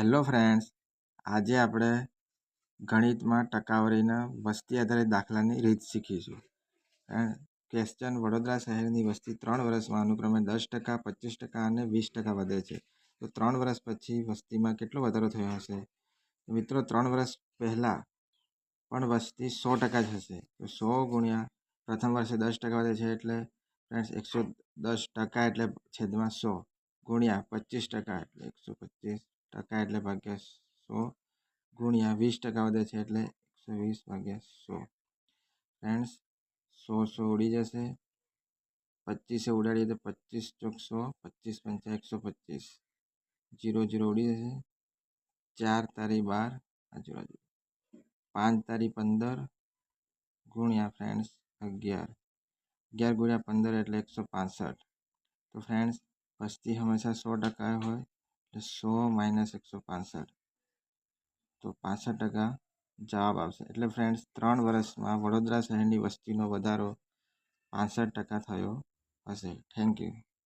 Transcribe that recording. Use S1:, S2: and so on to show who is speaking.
S1: Hello friends આજે આપણે ગણિતમાં ટકાવારીના વસ્તી આધારિત દાખલાની રીત શીખીશું. ક્વેશ્ચન વડોદરા શહેરની વસ્તી ત્રણ વર્ષમાં અનુક્રમે દસ ટકા, પચીસ ટકા અને વીસ ટકા વધે છે. તો ત્રણ વર્ષ પછી વસ્તીમાં કેટલો વધારો થયો હશે? મિત્રો, ત્રણ વર્ષ પહેલાં પણ વસ્તી સો ટકા જ હશે. તો સો ગુણ્યા પ્રથમ વર્ષે દસ ટકા વધે છે એટલે ફ્રેન્ડ્સ એકસો દસ ટકા એટલે છેદમાં સો. ગુણ્યા પચીસ ટકા એટલે એકસો પચીસ ટકા એટલે ભાગ્યા સો ગુણ્યા વીસ ટકા વધે છે એટલે એકસો વીસ ભાગ્યા સો ફ્રેન્ડ્સ સો સો ઉડી જશે પચીસે ઉડાડીએ તો પચીસ ચોક સો પચીસ પંચા એકસો પચીસ જીરો જીરો ઉડી જશે ચાર તારી બાર આજુબાજુ પાંચ તારી પંદર ગુણ્યા ફ્રેન્ડ્સ અગિયાર અગિયાર ગુણ્યા પંદર એટલે એકસો પાસઠ તો ફ્રેન્ડ્સ વસ્તી હંમેશા સો ટકા હોય એટલે સો માઇનસ એકસો પાસઠ તો પાસઠ ટકા જવાબ આવશે એટલે ફ્રેન્ડ્સ ત્રણ વર્ષમાં વડોદરા શહેરની વસ્તીનો વધારો પાસઠ ટકા થયો હશે થેન્ક યુ